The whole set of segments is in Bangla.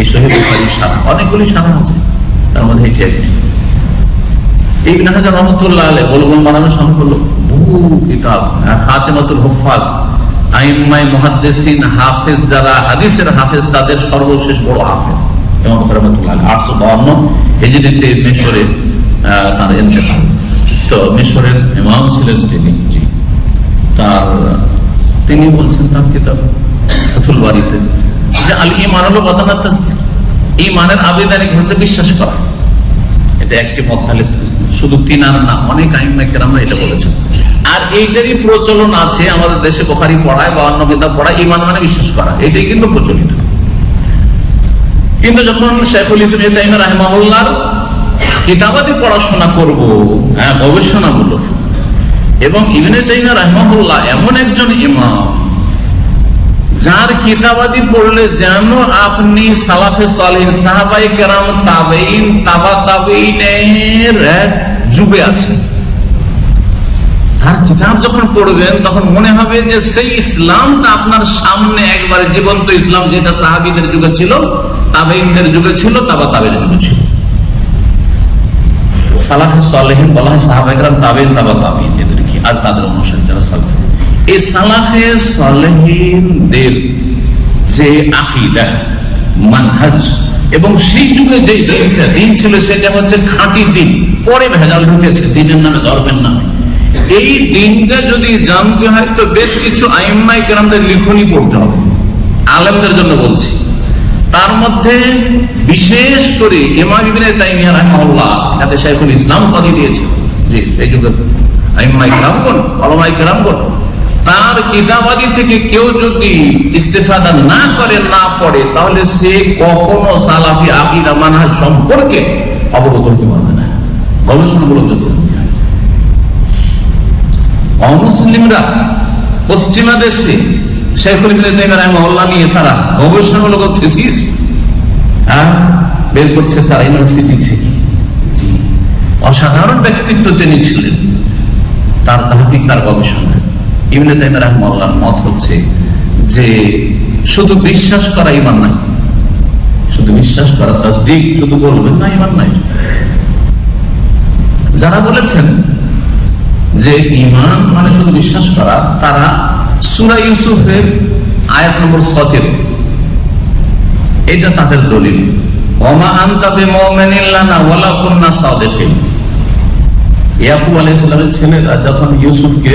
এই শহীদ সারা অনেকগুলি সারা আছে, তার মধ্যে এটি একটি। ইবন হাজার রহমতুল্লাহ আলে বলবুল মারামের সংকল্প বহু কিতাব। খাতেমাতুল হুফাজ আইম্মাই মুহাদ্দিসিন হাফেজ, যারা হাদিসের হাফেজ, তাদের সর্বশেষ বড় হাফেজ। ইমাম রহমতুল্লাহ আটশো বাউন্ন হিজরিতে মিশরে তার ইন্তেকাল। তো মিশরের ইমাম ছিলেন তিনি তার, তিনি বলছেন তার কিতাব, ফতুল বাড়িতে যে আল ইমান হলো বদানার তাসদিক ইমানের আবেদনিক হচ্ছে বিশ্বাস করা। এটা একটি মত, তাহলে শুধু তিনার না, অনেক আইনমা কেরামরা এটা বলেছেন। আর এইটারই প্রচলন আছে আমাদের দেশে বোখারি পড়ায় বা অন্য কিতাব পড়ায় ইমান মানে বিশ্বাস করা। এটাই কিন্তু প্রচলিত। কিন্তু যখন শেখুল ইসলাম তাইমা রাহমাহুল্লার কিতাবাদি পড়াশোনা করব হ্যাঁ গবেষণামূলক, এবং ইবনে তাইমা রাহমাহুল্লাহ এমন একজন ইমাম যার কিতাবাদি পড়লে যেন আপনি সালাফে সালিন সাহাবাই কেরাম তাবেইন তাবা তাবেইনের যুগে আছেন। তার কিতাব যখন পড়বেন, তখন মনে হবে যে সেই ইসলামটা আপনার সামনে একবারে জীবন্ত ইসলাম যেটা সাহাবিদের যুগে ছিল তাবেইনদের যুগে ছিল, তাবা তাবের যুগে ছিল। সালাফে সালেহিন বলা হয় সাহাবাইকরাম তাবেন তাবা তাবেইন এদেরকে, আর তাদের অনুসারী যারা সালাফ। যে এবং সেই যুগে যে দিনটা, দিন ছিল সেটা হচ্ছে খাঁটি দিন, পরে ভেজাল ঢুকেছে, দিনের নামে ধর্মের নামে। এই দিনটা যদি জানতে হয়, তো বেশ কিছু আইম্মাই কেরামদের লিখনই পড়তে হবে। আলেমদের জন্য বলছি। তার মধ্যে বিশেষ করে ইমাম ইবনে তাইমিয়া রাহিমাহুল্লাহ শাইখুল ইসলাম উপাধি দিয়েছে। জি, সেই যুগের আইম্মাই কেরামগণ অলমাই কেরামগণ তার কিতাবাদি থেকে কেউ যদি ইস্তেফাদা না করে, না পড়ে, তাহলে সে কখনো সালাফি আকিদা মানহাজ সম্পর্কে অবগত হতে পারবে না। গবেষণামূলক যদি অমুসলিমরা পশ্চিমা দেশে হ্যাঁ বের করছে তারা ইউনিভার্সিটি থেকে। অসাধারণ ব্যক্তিত্ব তিনি ছিলেন। তার তাহকিক তার গবেষণা? ইবনে তাইমিয়া রাহিমাহুল্লাহর মত হচ্ছে যে শুধু বিশ্বাস করা ইমান নাই। শুধু বিশ্বাস করা তাসদিক, শুধু বলবেন না ইমান নাই। যারা বলেছেন যে ইমান মানে শুধু বিশ্বাস করা, তারা সুরা ইউসুফের আয়াত নম্বর সতেরো। এটা তাদের দলিল। ওমা আন্তাবে মোমেনিল্লানা ওয়ালা কুন্না সাদেকিন। ইয়াকুব আলাইহিস সালামের ছেলেরা যখন ইউসুফকে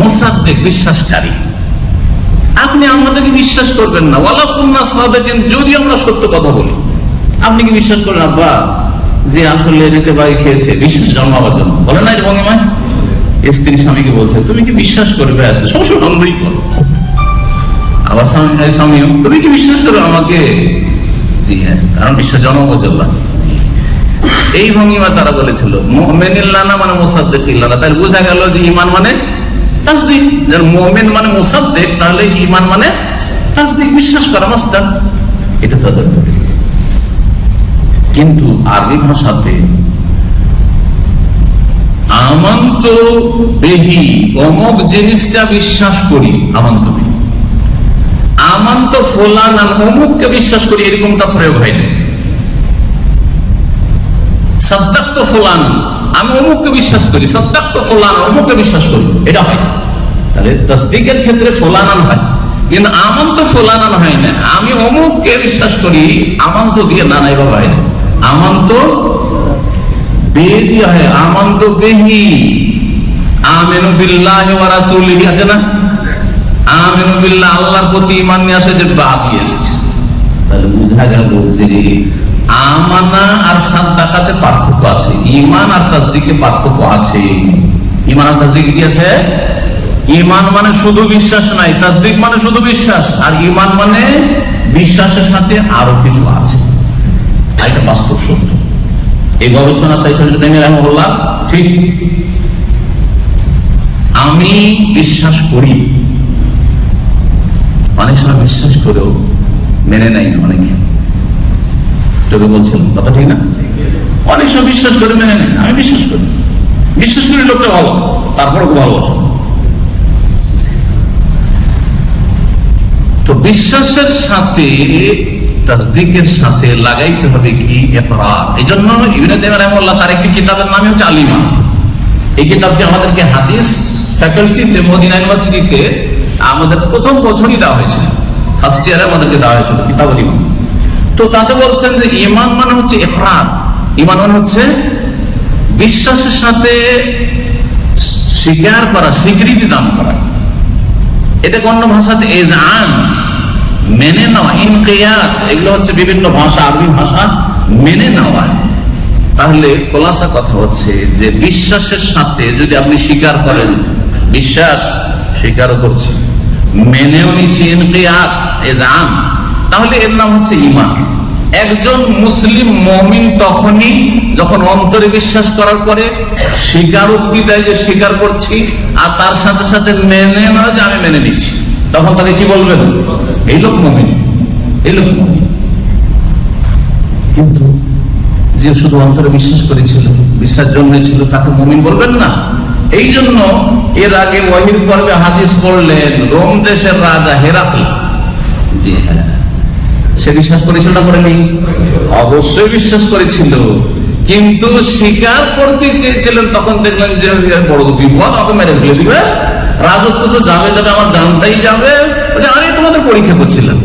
মোসাদ্দেক বিশ্বাসকারী। আপনি আমাদেরকে বিশ্বাস করবেন না। ওয়ালা কুন্না সাদেকিন, যদি আমরা সত্য কথা বলি। আপনি কি বিশ্বাস করেন, আব্বা, যে আসলে এনেতে বাড়ি খেয়েছে? বিশ্বাস জন্মাবার জন্য। বলে না এটা ভঙ্গিমা স্ত্রী স্বামীকে বলছে, তুমি কি বিশ্বাস করবে? সবসময় সন্দেহই করো। আবার স্বামী স্বামীও, তুমি কি বিশ্বাস করো আমাকে? জি হ্যাঁ কারণ বিশ্বাস জন্মাবার জন্য এই ভঙ্গিমা তারা বলেছিল মেনিল্লানা মানে মোসাদ্দেক ইল্লানা তাহলে বোঝা গেল যে ইমান মানে তাসদিক। মোমেন মানে মোসাদ্দেক, তাহলে ইমান মানে তাসদিক। বিশ্বাস করা মাস্টার। এটা তাদের কিন্তু আরবি ভাষাতে আমন্ত বেহি অমক জিনিসটা বিশ্বাস করি আমন্ত বেহি আমন্ত ফোলান অমুককে বিশ্বাস করি, এরকমটা প্রয়োগ হয়নি সত্যাক্ত ফোলান। আমি অমুককে বিশ্বাস করি, সত্যাক্ত ফোলান অমুককে বিশ্বাস করি, এটা হয়। তাহলে তসদিকের ক্ষেত্রে ফোলানান হয়। কিন্তু আমন তো ফোলানান হয় না। আমি অমুককে বিশ্বাস করি, আমন তো দিয়ে না নাই বাবা, হয় না। আমন্ত বে দিয়ে হয় আমন্ত বেহি। আমেনু বিল্লাহ ওয়া রাসূলিহি, আছে না? আমেনু বিল্লাহ, আল্লাহর প্রতি ঈমান নিয়ে আসে যে বা দিয়ে এসেছে। তাহলে বুঝা গেল যে আমানা আর সাদ্দাকাতে পার্থক্য আছে। ইমান আর তাসদিকে পার্থক্য আছে। ইমান আর তাসদিকে কি আছে? ইমান মানে শুধু বিশ্বাস নাই, তাসদিক মানে শুধু বিশ্বাস, আর ইমান মানে বিশ্বাসের সাথে আরও কিছু আছে। এটা বাস্তব সত্য। এই গবেষণা সাইফুল রহমুল্লাহ ঠিক? আমি বিশ্বাস করি। অনেক সময় বিশ্বাস করেও মেনে নেয় অনেকে। তোকে বলছিলাম কথা ঠিক না? অনেক সময় বিশ্বাস করে মেনে নেয় আমি বিশ্বাস করি। বিশ্বাস করি লোকটা ভালো তারপরে ওকে ভালোবাসো। তো বিশ্বাসের সাথে, তাসদিকের সাথে লাগাইতে হবে কি? এতরার এই জন্য ইবনে তাইমিয়া রাহিমাহুল্লাহ তার একটি কিতাবের নামই হচ্ছে আলিমা এই কিতাবটি আমাদেরকে হাদিস ফ্যাকাল্টিতে, মদিনা ইউনিভার্সিটিতে আমাদের প্রথম বছরই দেওয়া হয়েছিল। ফার্স্ট ইয়ারে আমাদেরকে দেওয়া হয়েছিল কিতাব ইমান তো তাতে বলছেন যে ইমান মানে হচ্ছে এফরাদ ইমান মানে হচ্ছে বিশ্বাসের সাথে স্বীকার করা, স্বীকৃতি দান করা। এটা অন্য ভাষাতে? এজান মেনে নেওয়া, ইনকিয়াত, এগুলো হচ্ছে বিভিন্ন ভাষা, আরবি ভাষা, মেনে নেওয়া। তাহলে খোলাসা কথা হচ্ছে যে বিশ্বাসের সাথে যদি আপনি স্বীকার করেন, বিশ্বাস স্বীকারও করছি মেনেও নিচ্ছি ইনকিয়াত এজান তাহলে এর নাম হচ্ছে ইমান একজন মুসলিম মমিন তখনই যখন অন্তরে বিশ্বাস করার পরে স্বীকারোক্তি দেয় যে স্বীকার করছি, আর তার সাথে সাথে মেনে না যে আমি মেনে নিচ্ছি। তখন তাকে কি বলবেন? এই লোক মমিন, এই লোক মমিন। কিন্তু যে শুধু অন্তরে বিশ্বাস করেছিল, বিশ্বাস জন্মেছিল, তাকে মমিন বলবেন না। এই জন্য এর আগে ওয়াহির পর্বে হাদিস পড়লেন রোম দেশের রাজা হেরাকল জি হ্যাঁ সে বিশ্বাস করেছিল না করেনি? অবশ্যই বিশ্বাস করেছিল। কিন্তু স্বীকার করতে চেয়েছিলেন, তখন দেখলেন যে বড় বিপদ আমাকে মেরে ফেলে দিবে। রাজত্ব তো যাবে যাবে, আমার জানতেই যাবে। আরে, তোমাদের পরীক্ষা করছিলাম।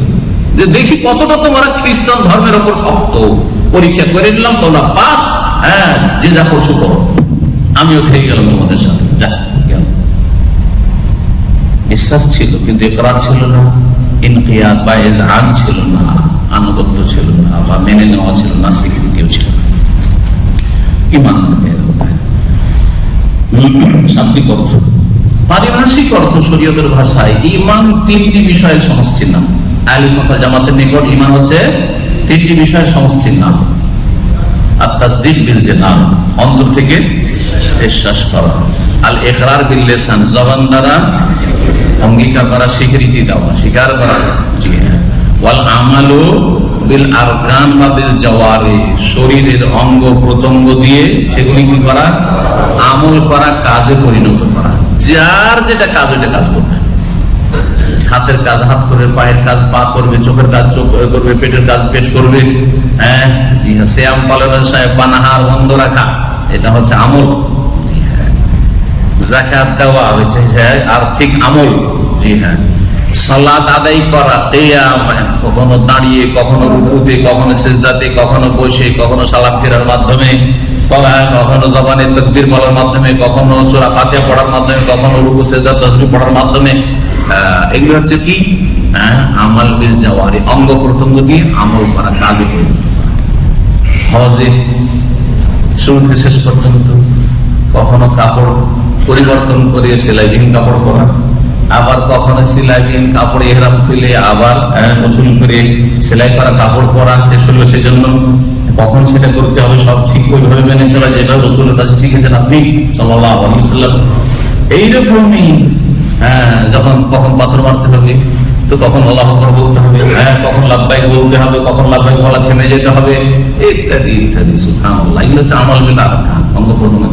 যে দেখি কতটা তোমরা খ্রিস্টান ধর্মের ওপর শক্ত। পরীক্ষা করে নিলাম, তোমরা পাস। হ্যাঁ যে যা করছ করো। আমিও থেকে গেলাম তোমাদের সাথে। যা গেল বিশ্বাস ছিল, কিন্তু একরার ছিল না। ইনকিয়াত বা এজহান ছিল না, আনুগত্য ছিল না বা মেনে নেওয়া ছিল না স্বীকৃতিও ছিল না। ইমান শাব্দিক অর্থ। পারিভাষিক অর্থ ভাষায় ইমান তিনটি বিষয়ের সমষ্টির নাম আহলে সন্তান জামাতের নিকট ইমান হচ্ছে তিনটি বিষয়ের সমষ্টির নাম আর তাসদিক বিল যে নাম অন্তর থেকে বিশ্বাস করা। আল এখরার বিল লেসান, জবান দ্বারা অঙ্গীকার করা স্বীকৃতি দেওয়া স্বীকার করা। জি হ্যাঁ। ওয়াল আমালু বিল আরকান বা শরীরের অঙ্গ প্রত্যঙ্গ দিয়ে সেগুলি কি করা? আমল করা, কাজে পরিণত করা। যার যেটা কাজ, ওইটা কাজ করবে। হাতের কাজ, হাত করবে পায়ের কাজ, পা করবে, চোখের কাজ, চোখ করবে, পেটের কাজ, পেট করবে। হ্যাঁ? জি হ্যাঁ। শ্যাম পালনের সাহেব পানাহার বন্ধ রাখা। এটা হচ্ছে আমল। জাকাত দেওয়া হয়েছে আর্থিক আমল। জি হ্যাঁ। সালাদ আদায় করা কেয়াম কখনো দাঁড়িয়ে কখনো রুকুতে কখনো সেজদাতে কখনো বসে কখনো সালাম ফেরার মাধ্যমে কখনো জবানে তকবির বলার মাধ্যমে কখনো সুরা ফাতিহা পড়ার মাধ্যমে কখনো রুকু সেজদা তসবি পড়ার মাধ্যমে এগুলো হচ্ছে কি? হ্যাঁ, আমাল বিল জাওয়ারি। অঙ্গ প্রত্যঙ্গ দিয়ে আমল করা কাজে। হজে শুরু থেকে শেষ পর্যন্ত কখনো কাপড় পরিবর্তন করে সেলাইবিহীন কাপড় পরা। আবার কখনো সেলাইবিহীন কাপড় এহরাম খুলে আবার গোসল করে সেলাই করা কাপড় পরা শেষ হলো সেজন্য। কখন সেটা করতে হবে সব ঠিক ওইভাবে মেনে চলা যেভাবে রসুলের কাছে শিখেছেন আপনি সাল্লাহ আলী সাল্লাম এইরকমই হ্যাঁ যখন কখন পাথর মারতে হবে, তো কখন আল্লাহ বলতে হবে হ্যাঁ কখন লাভবাই বলতে হবে, কখন লাভবাই বলা থেমে যেতে হবে, ইত্যাদি ইত্যাদি সুখান আল্লাহ এগুলো হচ্ছে আমল বিল অঙ্গ প্রথমে।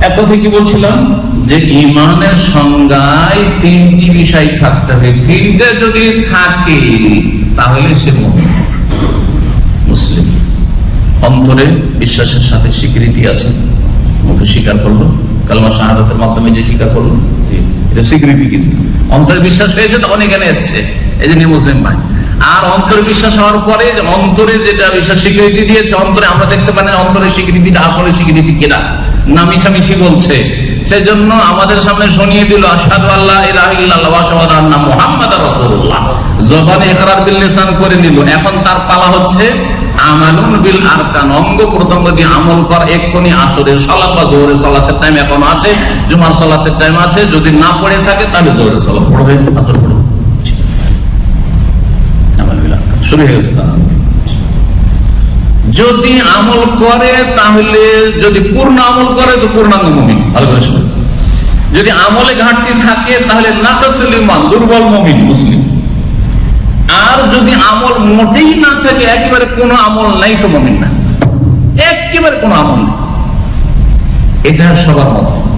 এক কথা কি বলছিলাম? যে ইমানের সংজ্ঞায় তিনটি বিষয় থাকতে হবে। তিনটে যদি থাকে, তাহলে সে মুসলিম। অন্তরে বিশ্বাসের সাথে স্বীকৃতি আছে। মুখে স্বীকার করল। কালমা শাহাদাতের মাধ্যমে যে স্বীকার করল এটা স্বীকৃতি কিন্তু। অন্তরে বিশ্বাস হয়েছে তখন এখানে এসছে। এই যে নিয়ে মুসলিম ভাই। আর অন্তরে বিশ্বাস হওয়ার পরে অন্তরে যেটা বিশ্বাস স্বীকৃতি দিয়েছে, অন্তরে আমরা দেখতে পাই না অন্তরের স্বীকৃতিটা আসলে স্বীকৃতি কিনা। না মিছামিছি বলছে। সেই জন্য আমাদের সামনে শুনিয়ে দিল আসাদু আল্লাহ ইলাহা আন্না রাসূলুল্লাহ। জবানে ইকরার বিল লিসান করে নিল। এখন তার পালা হচ্ছে, আমালুন যদি না পড়ে থাকে তাহলে জোহরের সালাত পড়বে শুরু হয়ে গেছে। যদি আমল করে, তাহলে যদি পূর্ণ আমল করে, তো পূর্ণাঙ্গ মমিন। ভালো করে শুনুন। যদি আমলে ঘাটতি থাকে, তাহলে নাতাসলিমান, দুর্বল মমিন, মুসলিম। আর যদি আমল মোটেই না থাকে, একেবারে কোনো আমল নাই তো মমিন না। একেবারে কোনো আমল নেই। এটা সবার মত।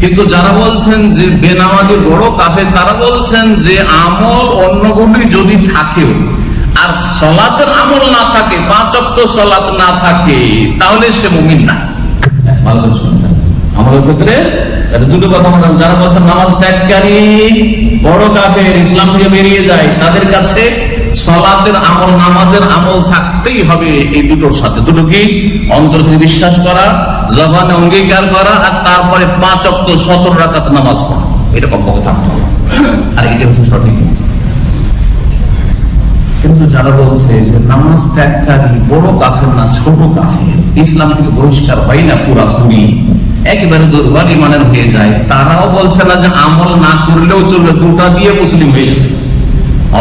কিন্তু যারা বলছেন যে বেনামাজি বড় কাফের, তারা বলছেন যে আমল অন্যগুলি যদি থাকেও আর সলাতের আমল না থাকে, পাঁচ অক্ত সলাত না থাকে, তাহলে সে মুমিন না। ভালো করে আমলের ক্ষেত্রে দুটো কথা বললাম যারা বলছেন নামাজ ত্যাগকারী বড় ইসলাম থেকে বেরিয়ে যায়, তাদের কাছে সলাতের আমল, নামাজের আমল থাকতেই হবে এই দুটোর সাথে। দুটো কি? অন্তর থেকে বিশ্বাস করা, জবানে অঙ্গীকার করা, আর তারপরে পাঁচ অক্ত সতর রাকাত নামাজ পড়া। এটা কমপক্ষে থাকতে হবে। আর এটা হচ্ছে সঠিক। কিন্তু যারা বলছে যে নামাজ ত্যাগকারী বড় কাফের না ছোট কাফের, ইসলাম থেকে বহিষ্কার হয় না পুরাপুরি। একেবারে দুর্বল ইমানের হয়ে যায়। তারাও বলছে না যে আমল না করলেও চলবে, দুটা দিয়ে মুসলিম হয়ে যাবে।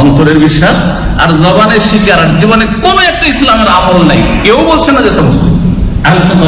অন্তরের বিশ্বাস আর জবানের শিকার, আর জীবনে কোন একটা ইসলামের আমল নাই। কেউ বলছে না যে সে মুসলিম। আলোচনা